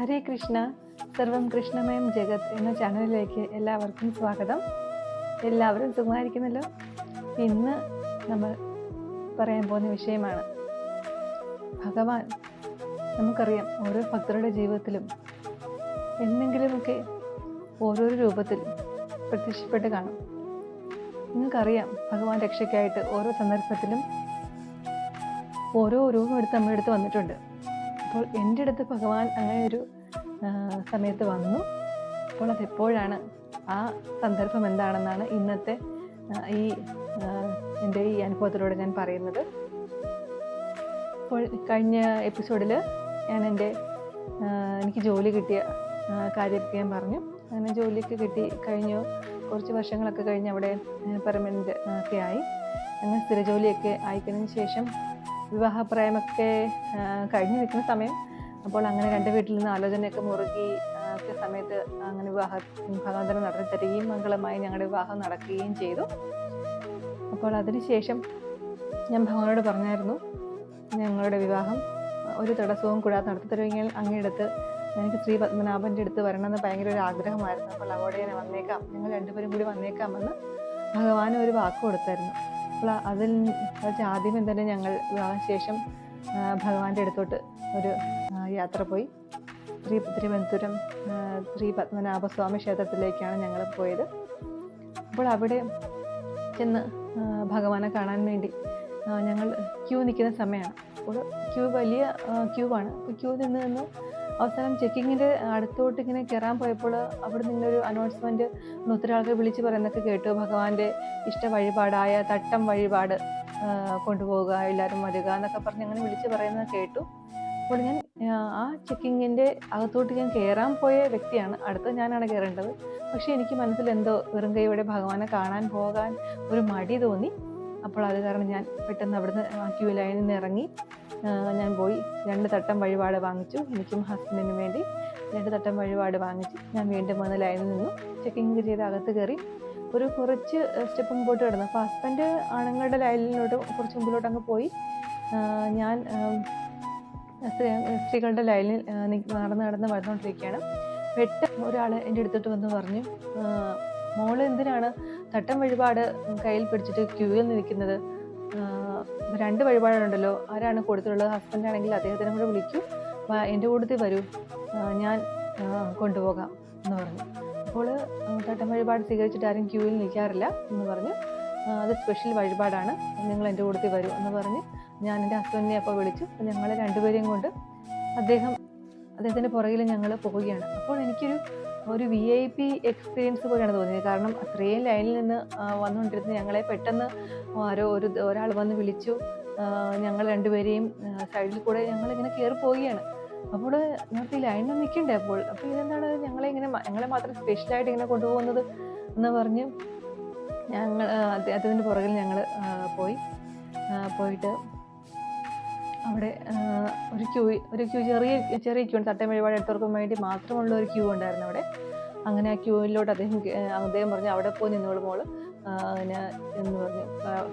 ഹരേ കൃഷ്ണ. സർവം കൃഷ്ണമയം ജഗത് എന്ന ചാനലിലേക്ക് എല്ലാവർക്കും സ്വാഗതം. എല്ലാവരും സുഖമായിരിക്കുന്നല്ലോ? ഇന്ന് നമ്മൾ പറയാൻ പോകുന്ന വിഷയമാണ് ഭഗവാൻ. നമുക്കറിയാം ഓരോ ഭക്തരുടെ ജീവിതത്തിലും എന്തെങ്കിലുമൊക്കെ ഓരോരോ രൂപത്തിൽ പ്രത്യക്ഷപ്പെട്ട് കാണും. നിങ്ങൾക്കറിയാം ഭഗവാൻ രക്ഷയ്ക്കായിട്ട് ഓരോ സന്ദർഭത്തിലും ഓരോ രൂപം എടുത്ത് നമ്മുടെ അടുത്ത് വന്നിട്ടുണ്ട്. അപ്പോൾ എന്റെ അടുത്ത് ഭഗവാൻ അങ്ങനെ ഒരു സമയത്ത് വന്നു. അപ്പോൾ അതെപ്പോഴാണ്? ആ സന്ദർഭം എന്താണെന്നാണ് ഇന്നത്തെ ഈ എന്റെ ഈ അനുഭവത്തിലൂടെ ഞാൻ പറയുന്നത്. അപ്പോൾ കഴിഞ്ഞ എപ്പിസോഡിൽ ഞാൻ എന്റെ എനിക്ക് ജോലി കിട്ടിയ കാര്യമൊക്കെ ഞാൻ പറഞ്ഞു. അങ്ങനെ ജോലിയൊക്കെ കിട്ടി കഴിഞ്ഞു. കുറച്ച് വർഷങ്ങളൊക്കെ കഴിഞ്ഞ് അവിടെ പെർമനന്റ് ഒക്കെ ആയി. അങ്ങനെ സ്ഥിര ജോലിയൊക്കെ ആയിക്കഴിഞ്ഞതിന് ശേഷം വിവാഹപ്രായമൊക്കെ കഴിഞ്ഞു നിൽക്കുന്ന സമയം. അപ്പോൾ അങ്ങനെ രണ്ട് വീട്ടിൽ നിന്ന് ആലോചനയൊക്കെ മുറുകി ഒക്കെ സമയത്ത് അങ്ങനെ വിവാഹ ഭഗവന്തരം നടത്തി തരികയും മംഗളമായി ഞങ്ങളുടെ വിവാഹം നടക്കുകയും ചെയ്തു. അപ്പോൾ അതിനുശേഷം ഞാൻ ഭഗവാനോട് പറഞ്ഞായിരുന്നു ഞങ്ങളുടെ വിവാഹം ഒരു തടസ്സവും കൂടാതെ നടത്തി തരുമെങ്കിൽ അങ്ങയുടെ എനിക്ക് ശ്രീ പത്മനാഭന്റെ അടുത്ത് വരണമെന്ന് ഭയങ്കര ഒരു ആഗ്രഹമായിരുന്നു. അപ്പോൾ അവിടെ ഞാൻ വന്നേക്കാം. ഞങ്ങൾ രണ്ടുപേരും കൂടി വന്നേക്കാമെന്ന് ഭഗവാൻ ഒരു വാക്ക് കൊടുത്തായിരുന്നു. അപ്പോൾ അതിൽ ആദ്യമേ തന്നെ ഞങ്ങൾ വിവാഹ ശേഷം ആ, ഭഗവാന്റെ അടുത്തോട്ട് ഒരു യാത്ര പോയി. ശ്രീ തിരുവനന്തപുരം ശ്രീ പത്മനാഭസ്വാമി ക്ഷേത്രത്തിലേക്കാണ് ഞങ്ങൾ പോയത്. അപ്പോൾ അവിടെ ചെന്ന് ഭഗവാനെ കാണാൻ വേണ്ടി ഞങ്ങൾ ക്യൂ നിൽക്കുന്ന സമയമാണ്. അപ്പോൾ ക്യൂ വലിയ ക്യൂ ആണ് അപ്പോൾ ക്യൂ നിന്ന് നിന്ന് അവസാനം ചെക്കിങ്ങിന്റെ അടുത്തോട്ട് ഇങ്ങനെ കയറാൻ പോയപ്പോൾ അവിടെ നിന്നൊരു അനൗൺസ്മെന്റ് ഒത്തിരി ആൾക്കാർ വിളിച്ച് പറയുന്നൊക്കെ കേട്ടു. ഭഗവാന്റെ ഇഷ്ട വഴിപാടായ തട്ടം വഴിപാട് കൊണ്ടുപോവുക എല്ലാവരും വരിക എന്നൊക്കെ പറഞ്ഞ് അങ്ങനെ വിളിച്ച് പറയുന്നത് കേട്ടു. അപ്പോൾ ഞാൻ ആ, ചെക്കിങ്ങിന്റെ അകത്തോട്ട് ഞാൻ കയറാൻ പോയ വ്യക്തിയാണ്. അടുത്ത ഞാനാണ് കയറേണ്ടത്. പക്ഷേ എനിക്ക് മനസ്സിൽ എന്തോ വെറും കൈയോടെ ഭഗവാനെ കാണാൻ പോകാൻ ഒരു മടി തോന്നി. അപ്പോൾ അത് കാരണം ഞാൻ പെട്ടെന്ന് അവിടുന്ന് ക്യൂ ലൈനിൽ നിന്ന് ഇറങ്ങി. ഞാൻ പോയി. രണ്ട് തട്ടം വഴിപാട് വാങ്ങിച്ചു എനിക്കും ഹസ്ബൻഡിനും വേണ്ടി. രണ്ട് തട്ടം വഴിപാട് വാങ്ങിച്ചു ഞാൻ വീണ്ടും വന്ന് ലൈനിൽ നിന്നു. ചെക്കിങ് ചെയ്ത് അകത്ത് കയറി. ഒരു കുറച്ച് സ്റ്റെപ്പ് മുമ്പോട്ട് കിടന്നു. അപ്പോൾ ഹസ്ബൻഡ് ആണുങ്ങളുടെ ലൈനിലോട്ട് കുറച്ച് മുമ്പിലോട്ട് അങ്ങ് പോയി. ഞാൻ സ്ത്രീകളുടെ ലൈനിൽ നടന്ന് നടന്ന് വന്നുകൊണ്ടിരിക്കുകയാണ് പെട്ടെന്ന് ഒരാൾ എന്റെ അടുത്തോട്ട് വന്ന് പറഞ്ഞു മോൾ എന്തിനാണ് തട്ടം വഴിപാട് കയ്യിൽ പിടിച്ചിട്ട് ക്യൂവിൽ നിൽക്കുന്നത്? രണ്ട് വഴിപാടുണ്ടല്ലോ. ആരാണ് കൊടുത്തിട്ടുള്ളത് ഹസ്ബൻഡ് ആണെങ്കിൽ അദ്ദേഹത്തിനെ കൂടെ വിളിക്കൂ. എന്റെ കൂട്ടത്തിൽ വരൂ. ഞാൻ കൊണ്ടുപോകാം എന്ന് പറഞ്ഞു. അപ്പോൾ തട്ടം വഴിപാട് സ്വീകരിച്ചിട്ട് ആരും ക്യൂവിൽ നിൽക്കാറില്ല എന്ന് പറഞ്ഞു. അത് സ്പെഷ്യൽ വഴിപാടാണ്. നിങ്ങൾ എന്റെ കൂട്ടത്തിൽ വരൂ എന്ന് പറഞ്ഞ് ഞാൻ എന്റെ ഹസ്ബൻഡിനെ അപ്പോൾ വിളിച്ചു. അപ്പോൾ ഞങ്ങൾ രണ്ടുപേരെയും കൊണ്ട് അദ്ദേഹം അദ്ദേഹത്തിന്റെ പുറകിൽ ഞങ്ങൾ പോവുകയാണ്. അപ്പോൾ എനിക്കൊരു ഒരു വി ഐ പി എക്സ്പീരിയൻസ് പോലെയാണ് തോന്നിയത്. കാരണം അത്രയും ലൈനിൽ നിന്ന് വന്നുകൊണ്ടിരുന്ന ഞങ്ങളെ പെട്ടെന്ന് ആരോ ഒരു ഒരാൾ വന്ന് വിളിച്ചു. ഞങ്ങൾ രണ്ടുപേരെയും സൈഡിൽ കൂടെ ഞങ്ങളിങ്ങനെ കയറി പോവുകയാണ്. അപ്പോൾ ഞങ്ങൾക്ക് ഈ ലൈനിൽ നിൽക്കണ്ടേ അപ്പോൾ? അപ്പോൾ ഇതെന്താണ്? ഞങ്ങളെ ഇങ്ങനെ ഞങ്ങളെ മാത്രം സ്പെഷ്യലായിട്ട് ഇങ്ങനെ കൊണ്ടുപോകുന്നത് എന്ന് പറഞ്ഞ് ഞങ്ങൾ അദ്ദേഹത്തിന്റെ പുറകിൽ ഞങ്ങൾ പോയി. പോയിട്ട് അവിടെ ഒരു ക്യൂ ഒരു ക്യൂ ചെറിയ ചെറിയ ക്യൂ ഉണ്ട്. തട്ടം വഴിപാട് എടുത്തവർക്കും വേണ്ടി മാത്രമുള്ള ഒരു ക്യൂ ഉണ്ടായിരുന്നു അവിടെ. അങ്ങനെ ആ ക്യൂവിലോട്ട് അദ്ദേഹം അദ്ദേഹം പറഞ്ഞു അവിടെ പോയി നിന്നോളൂ മോൾ. എന്ന് പറഞ്ഞു.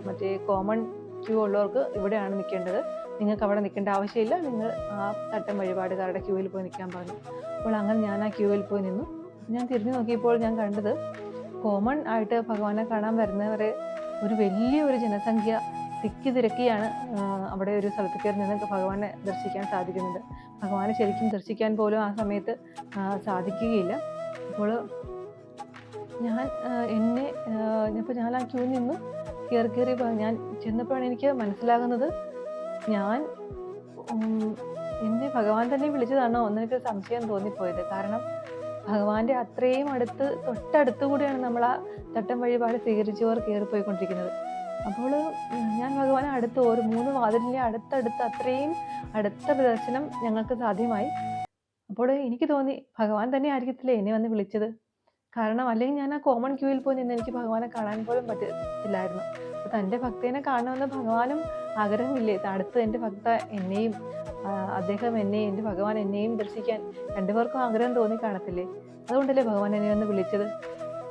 മറ്റേ കോമൺ ക്യൂ ഉള്ളവർക്ക് ഇവിടെയാണ് നിൽക്കേണ്ടത്. നിങ്ങൾക്ക് അവിടെ നിൽക്കേണ്ട ആവശ്യമില്ല. നിങ്ങൾ ആ തട്ടം വഴിപാടുകാരുടെ ക്യൂവിൽ പോയി നിൽക്കാൻ പറഞ്ഞു. അപ്പോൾ അങ്ങനെ ഞാൻ ആ ക്യൂവിൽ പോയി നിന്നു. ഞാൻ തിരിഞ്ഞു നോക്കിയപ്പോൾ ഞാൻ കണ്ടത് കോമൺ ആയിട്ട് ഭഗവാനെ കാണാൻ വരുന്നവരെ ഒരു വലിയ ഒരു ജനസംഖ്യ തിക്കി തിരക്കിയാണ് അവിടെ ഒരു സ്ഥലത്ത് കയറി നിന്ന് ഭഗവാനെ ദർശിക്കാൻ സാധിക്കുന്നത്. ഭഗവാനെ ശരിക്കും ദർശിക്കാൻ പോലും ആ സമയത്ത് സാധിക്കുകയില്ല. അപ്പോൾ ഞാൻ എന്നെ ഇപ്പോൾ ഞാൻ ആ ക്യൂ നിന്ന്. കയറി കയറി ഞാൻ ചെന്നപ്പോഴാണ് എനിക്ക് മനസ്സിലാകുന്നത് ഞാൻ എന്നെ ഭഗവാൻ തന്നെ വിളിച്ചതാണോ എന്നെനിക്ക് സംശയം തോന്നിപ്പോയത്. കാരണം ഭഗവാന്റെ അത്രയും അടുത്ത് തൊട്ടടുത്ത് കൂടിയാണ് നമ്മൾ ആ തട്ടം വഴിപാട് സ്വീകരിച്ചവർ കയറിപ്പോയിക്കൊണ്ടിരിക്കുന്നത്. അപ്പോൾ ഞാൻ ഭഗവാനെ അടുത്ത് ഒരു മൂന്ന് വാതിലിന്റെ അടുത്തടുത്ത് അത്രയും അടുത്ത പ്രദർശനം ഞങ്ങൾക്ക് സാധ്യമായി. അപ്പോൾ എനിക്ക് തോന്നി ഭഗവാൻ തന്നെ ആയിരിക്കത്തില്ലേ എന്നെ വന്ന് വിളിച്ചത്. കാരണം അല്ലെങ്കിൽ ഞാൻ ആ കോമൺ ക്യൂവിൽ പോയി നിന്ന് എനിക്ക് ഭഗവാനെ കാണാൻ പോലും പറ്റത്തില്ലായിരുന്നു. അപ്പോൾ തന്റെ ഭക്തനെ കാണണമെന്ന് ഭഗവാനും ആഗ്രഹമില്ലേ? അടുത്ത് എന്റെ ഭക്ത എന്നെയും അദ്ദേഹം എന്നെയും എന്റെ ഭഗവാൻ എന്നെയും ദർശിക്കാൻ രണ്ടുപേർക്കും ആഗ്രഹം തോന്നി കാണത്തില്ലേ? അതുകൊണ്ടല്ലേ ഭഗവാൻ എന്നെ ഒന്ന് വിളിച്ചത്.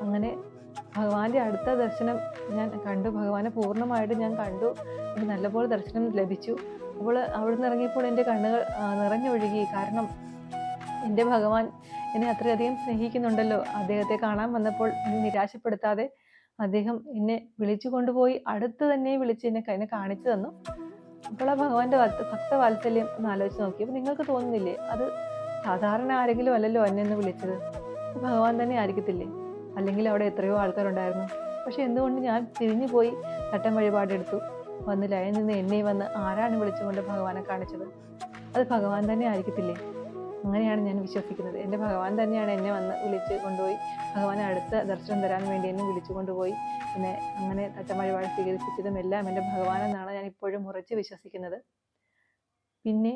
അങ്ങനെ ഭഗവാന്റെ അടുത്ത ദർശനം ഞാൻ കണ്ടു ഭഗവാനെ പൂർണമായിട്ട് ഞാൻ കണ്ടു. എനിക്ക് നല്ലപോലെ ദർശനം ലഭിച്ചു. അപ്പോൾ അവിടെ നിന്ന് ഇറങ്ങിയപ്പോൾ എന്റെ കണ്ണുകൾ നിറഞ്ഞൊഴുകി കാരണം എന്റെ ഭഗവാൻ എന്നെ അത്രയധികം സ്നേഹിക്കുന്നുണ്ടല്ലോ. അദ്ദേഹത്തെ കാണാൻ വന്നപ്പോൾ എന്നെ നിരാശപ്പെടുത്താതെ അദ്ദേഹം എന്നെ വിളിച്ചു കൊണ്ടുപോയി അടുത്ത് തന്നെ വിളിച്ച് എന്നെ എന്നെ കാണിച്ചു തന്നു. അപ്പോൾ ആ ഭഗവാന്റെ ഭക്ത വാത്സല്യം ഒന്ന് ആലോചിച്ച് നോക്കി അപ്പോൾ നിങ്ങൾക്ക് തോന്നുന്നില്ലേ? അത് സാധാരണ ആരെങ്കിലും അല്ലല്ലോ എന്നെ ഒന്ന് വിളിച്ചത്. ഭഗവാൻ തന്നെ ആയിരിക്കത്തില്ലേ? അല്ലെങ്കിൽ അവിടെ എത്രയോ ആൾക്കാരുണ്ടായിരുന്നു. പക്ഷെ എന്തുകൊണ്ട് ഞാൻ തിരിഞ്ഞു പോയി തട്ടം വഴിപാടെടുത്തു? വന്ന് ലയം നിന്ന് എന്നെ വന്ന് ആരാണ് വിളിച്ചുകൊണ്ട് ഭഗവാനെ കാണിച്ചത്? അത് ഭഗവാൻ തന്നെ ആയിരിക്കത്തില്ലേ? അങ്ങനെയാണ് ഞാൻ വിശ്വസിക്കുന്നത്. എന്റെ ഭഗവാൻ തന്നെയാണ് എന്നെ വന്ന് വിളിച്ച് കൊണ്ടുപോയി ഭഗവാനെ അടുത്ത ദർശനം തരാൻ വേണ്ടി എന്നെ വിളിച്ചു കൊണ്ടുപോയി. പിന്നെ അങ്ങനെ തട്ടം വഴിപാട് സ്വീകരിപ്പിച്ചതും എല്ലാം എന്റെ ഭഗവാനെന്നാണ് ഞാൻ ഇപ്പോഴും ഉറച്ച് വിശ്വസിക്കുന്നത്. പിന്നെ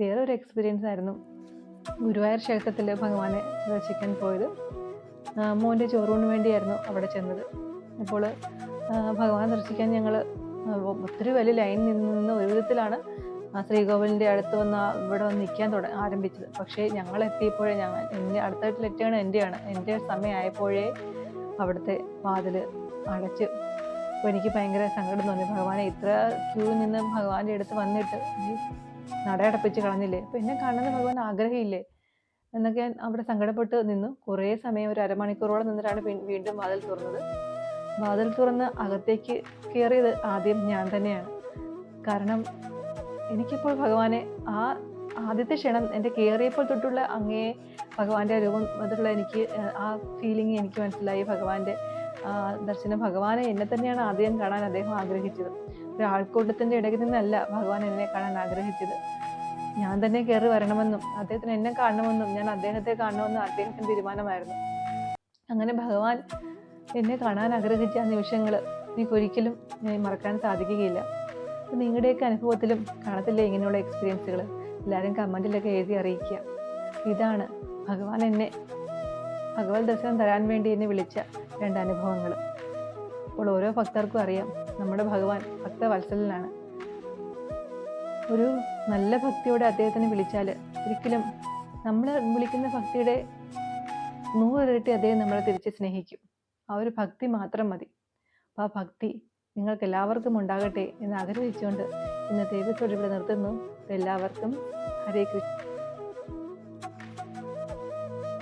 വേറൊരു എക്സ്പീരിയൻസ് ആയിരുന്നു. ഗുരുവായൂർ ക്ഷേത്രത്തിൽ ഭഗവാനെ ദർശിക്കാൻ പോയത്. മോന്റെ ചോറൂണിന് വേണ്ടിയായിരുന്നു അവിടെ ചെന്നത്. അപ്പോൾ ഭഗവാൻ ദർശിക്കാൻ ഞങ്ങൾ ഒത്തിരി വലിയ ലൈൻ നിന്ന് ഒരു വിധത്തിലാണ് ശ്രീകോവിലിന്റെ അടുത്ത് വന്ന് ഇവിടെ വന്ന് നിൽക്കാൻ തുട ആരംഭിച്ചത്. പക്ഷേ ഞങ്ങൾ എത്തിയപ്പോഴേ ഞങ്ങൾ എന്റെ അടുത്തായിട്ടുള്ള എത്തിയാണ് എന്റെയാണ്. എന്റെ സമയമായപ്പോഴേ അവിടുത്തെ വാതിൽ അടച്ച് അപ്പോൾ എനിക്ക് ഭയങ്കര സങ്കടം തോന്നി. ഭഗവാനെ ഇത്ര ക്യൂ നിന്ന് ഭഗവാന്റെ അടുത്ത് വന്നിട്ട് നടയടപ്പിച്ച് കളഞ്ഞില്ലേ? അപ്പം എന്നെ കാണുന്ന ഭഗവാൻ ആഗ്രഹമില്ലേ? എന്നൊക്കെ ഞാൻ അവിടെ സങ്കടപ്പെട്ട് നിന്നു കുറേ സമയം ഒരു അരമണിക്കൂറോളം നിന്നിട്ടാണ് വീണ്ടും വാതിൽ തുറന്നത്. വാതിൽ തുറന്ന് അകത്തേക്ക് കയറിയത് ആദ്യം ഞാൻ തന്നെയാണ്. കാരണം എനിക്കിപ്പോൾ ഭഗവാനെ ആ ആദ്യത്തെ ക്ഷണം എന്റെ കയറിയപ്പോൾ തൊട്ടുള്ള അങ്ങേ ഭഗവാന്റെ രൂപം അതിലുള്ള എനിക്ക് ആ ഫീലിംഗ് എനിക്ക് മനസ്സിലായി. ഭഗവാന്റെ ദർശനം ഭഗവാനെ എന്നെ തന്നെയാണ് ആദ്യം കാണാൻ അദ്ദേഹം ആഗ്രഹിച്ചത്. ഒരു ആൾക്കൂട്ടത്തിന്റെ ഇടയിൽ നിന്നല്ല ഭഗവാൻ എന്നെ കാണാൻ ആഗ്രഹിച്ചത്. ഞാൻ തന്നെ കയറി വരണമെന്നും അദ്ദേഹത്തിന് എന്നെ കാണണമെന്നും ഞാൻ അദ്ദേഹത്തെ കാണണമെന്നും അദ്ദേഹത്തിന് തീരുമാനമായിരുന്നു. അങ്ങനെ ഭഗവാൻ എന്നെ കാണാൻ ആഗ്രഹിച്ച നിമിഷങ്ങൾ എനിക്കൊരിക്കലും മറക്കാൻ സാധിക്കുകയില്ല. അപ്പോൾ നിങ്ങളുടെയൊക്കെ അനുഭവത്തിലും കാണത്തില്ലേ ഇങ്ങനെയുള്ള എക്സ്പീരിയൻസുകൾ എല്ലാവരും കമന്റിലൊക്കെ എഴുതി അറിയിക്കുക. ഇതാണ് ഭഗവാൻ എന്നെ ഭഗവത് ദർശനം തരാൻ വേണ്ടി എന്നെ വിളിച്ച രണ്ട് അനുഭവങ്ങൾ അപ്പോൾ ഓരോ ഭക്തർക്കും അറിയാം നമ്മുടെ ഭഗവാൻ ഭക്തവത്സലനാണ് ഒരു നല്ല ഭക്തിയോടെ അദ്ദേഹത്തിനെ വിളിച്ചാൽ ഒരിക്കലും നമ്മൾ വിളിക്കുന്ന ഭക്തിയുടെ നൂറിരട്ടി അദ്ദേഹം നമ്മളെ തിരിച്ച് സ്നേഹിക്കും. ആ ഒരു ഭക്തി മാത്രം മതി. അപ്പോൾ ആ ഭക്തി നിങ്ങൾക്ക് എല്ലാവർക്കും ഉണ്ടാകട്ടെ എന്ന് ആഗ്രഹിച്ചുകൊണ്ട് ഇന്നത്തെ എപ്പിസോഡ് ഇവിടെ നിർത്തുന്നു. എല്ലാവർക്കും ഹരേ കൃഷ്ണ.